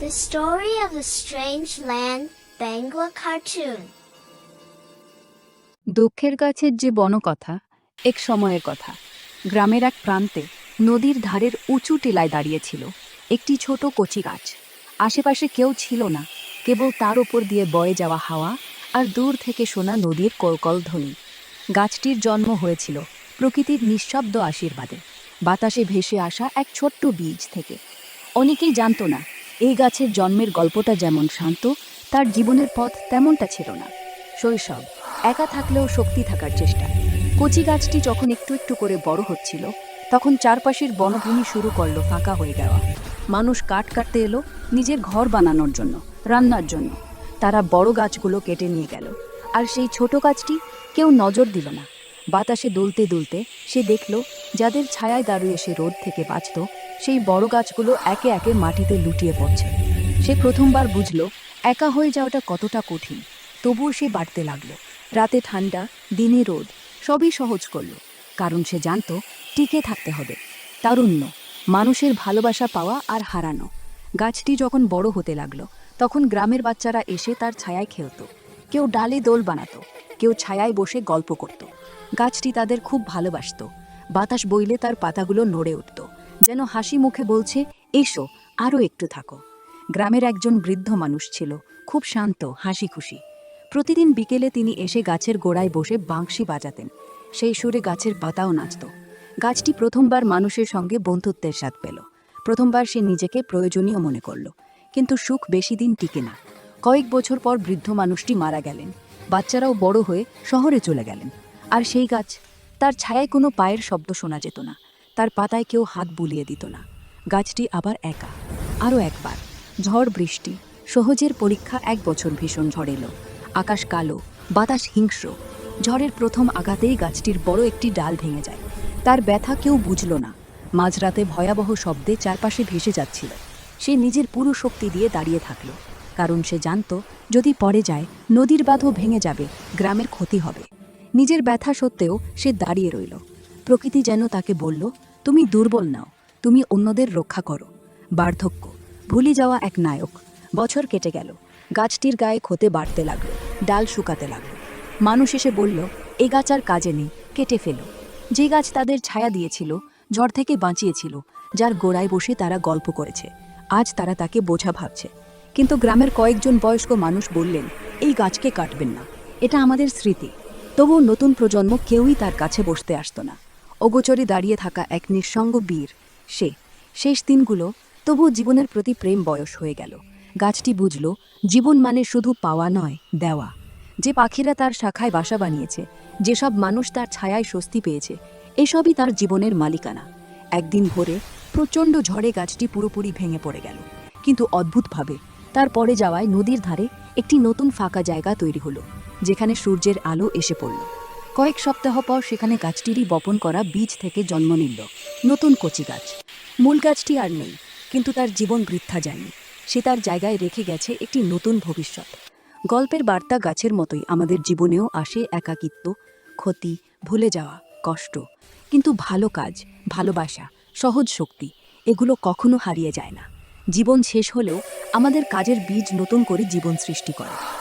The story of the strange land, Bangla cartoon. দুঃখের গাছের যে বনকথা এক সময়ের কথা। গ্রামের এক প্রান্তে নদীর ধারের উঁচু টিলায় দাঁড়িয়েছিল একটি ছোট কচি গাছ। আশেপাশে কেউ ছিল না কেবল তার উপর দিয়ে বয়ে যাওয়া হাওয়া আর দূর থেকে শোনা নদীর কলকল ধ্বনি। গাছটির জন্ম হয়েছিল প্রকৃতির নিঃশব্দ আশীর্বাদে। বাতাসে ভেসে আসা এক ছোট্ট বীজ থেকে। অনেকেই জানতো না এই গাছের জন্মের গল্পটা যেমন শান্ত, তার জীবনের পথ তেমনটা ছিল না। শৈশব, একা থাকলেও শক্তি থাকার চেষ্টা। কচি গাছটি যখন একটু একটু করে বড় হচ্ছিল, তখন চারপাশের বনভূমি শুরু করল ফাঁকা হয়ে যাওয়া। মানুষ কাঠ কাটতে এলো নিজের ঘর বানানোর জন্য, রান্নার জন্য। তারা বড় গাছগুলো কেটে নিয়ে গেল। আর সেই ছোট গাছটি কেউ নজর দিল না। বাতাসে দুলতে দুলতে সে দেখল, যাদের ছায়ায় দাঁড়িয়ে সে রোদ থেকে বাঁচত, সেই বড় গাছগুলো একে একে মাটিতে লুটিয়ে পড়ছে। সে প্রথমবার বুঝল, একা হয়ে যাওয়াটা কতটা কঠিন। তবুও সে বাড়তে লাগল। রাতে ঠান্ডা, দিনে রোদ, সবই সহজ করল। কারণ সে জানতো, টিকে থাকতে হবে। তারুণ্য, মানুষের ভালোবাসা পাওয়া আর হারানো। গাছটি যখন বড় হতে লাগল, তখন গ্রামের বাচ্চারা এসে তার ছায়ায় খেলতো। কেউ ডালে দোল বানাতো, কেউ ছায়ায় বসে গল্প করত। গাছটি তাদের খুব ভালোবাসতো। বাতাস বইলে তার পাতাগুলো নড়ে উঠত। যেন হাসি মুখে বলছে, এসো আরও একটু থাকো। গ্রামের একজন বৃদ্ধ মানুষ ছিল, খুব শান্ত হাসি খুশি প্রতিদিন বিকেলে তিনি এসে গাছের গোড়ায় বসে বাঁশি বাজাতেন। সেই সুরে গাছের পাতাও নাচত। গাছটি প্রথমবার মানুষের সঙ্গে বন্ধুত্বের স্বাদ পেল। প্রথমবার সে নিজেকে প্রয়োজনীয় মনে করল। কিন্তু সুখ বেশি দিন টিকে না। কয়েক বছর পর বৃদ্ধ মানুষটি মারা গেলেন। বাচ্চারাও বড় হয়ে শহরে চলে গেলেন। আর সেই গাছ, তার ছায়ায় কোনো পায়ের শব্দ শোনা যেত না, তার পাতায় কেউ হাত বুলিয়ে দিত না। গাছটি আবার একা, আরও একবার, ঝড় বৃষ্টি, সহজের পরীক্ষা এক বছর ভীষণ ঝড় এলো। আকাশ কালো, বাতাস হিংস্র, ঝড়ের প্রথম আঘাতেই গাছটির বড় একটি ডাল ভেঙে যায়। তার ব্যথা কেউ বুঝল না, মাঝরাতে ভয়াবহ শব্দে চারপাশে ভেসে যাচ্ছিল। সে নিজের পুরো শক্তি দিয়ে দাঁড়িয়ে থাকল, কারণ সে জানত, যদি পড়ে যায়, নদীর বাঁধও ভেঙে যাবে, গ্রামের ক্ষতি হবে। নিজের ব্যথা সত্ত্বেও সে দাঁড়িয়ে রইল। প্রকৃতি যেন তাকে বলল, তুমি দুর্বল নাও, তুমি অন্যদের রক্ষা করো। বার্ধক্য, ভুলে যাওয়া এক নায়ক। বছর কেটে গেল, গাছটির গায়ে ক্ষতে বাড়তে লাগল, ডাল শুকাতে লাগল। মানুষ এসে বলল, এ গাছ আর কাজে নেই, কেটে ফেলো। যে গাছ তাদের ছায়া দিয়েছিল, ঝড় থেকে বাঁচিয়েছিল, যার গোড়ায় বসে তারা গল্প করেছে। আজ তারা তাকে বোঝা ভাবছে। কিন্তু গ্রামের কয়েকজন বয়স্ক মানুষ বললেন, এই গাছকে কাটবেন না। এটা আমাদের স্মৃতি। তবুও নতুন প্রজন্ম কেউই তার কাছে বসতে আসতো না। অগোচরে দাঁড়িয়ে থাকা এক নিঃসঙ্গ বীর, সে, শেষ দিনগুলো তবুও জীবনের প্রতি প্রেম বয়স হয়ে গেল। গাছটি বুঝল, জীবন মানে শুধু পাওয়া নয়, দেওয়া। যে পাখিরা তার শাখায় বাসা বানিয়েছে যেসব মানুষ তার ছায়ায় স্বস্তি পেয়েছে, এসবই তার জীবনের মালিকানা। একদিন ভোরে প্রচণ্ড ঝড়ে গাছটি পুরোপুরি ভেঙে পড়ে গেল। কিন্তু অদ্ভুতভাবে তার পরে যাওয়ায় নদীর ধারে একটি নতুন ফাঁকা জায়গা তৈরি হলো। যেখানে সূর্যের আলো এসে পড়ল। কয়েক সপ্তাহ পর সেখানে গাছটিরই বপন করা বীজ থেকে জন্ম নিল। নতুন কচি গাছ। মূল গাছটি আর নেই, কিন্তু তার জীবন বৃদ্ধা যায়নি। সে তার জায়গায় রেখে গেছে একটি নতুন ভবিষ্যৎ। গল্পের বার্তা গাছের মতোই আমাদের জীবনেও আসে একাকিত্ব, ক্ষতি, ভুলে যাওয়া, কষ্ট। কিন্তু ভালো কাজ, ভালোবাসা, সহজ শক্তি, এগুলো কখনো হারিয়ে যায় না। জীবন শেষ হলেও আমাদের কাজের বীজ নতুন করে জীবন সৃষ্টি করে।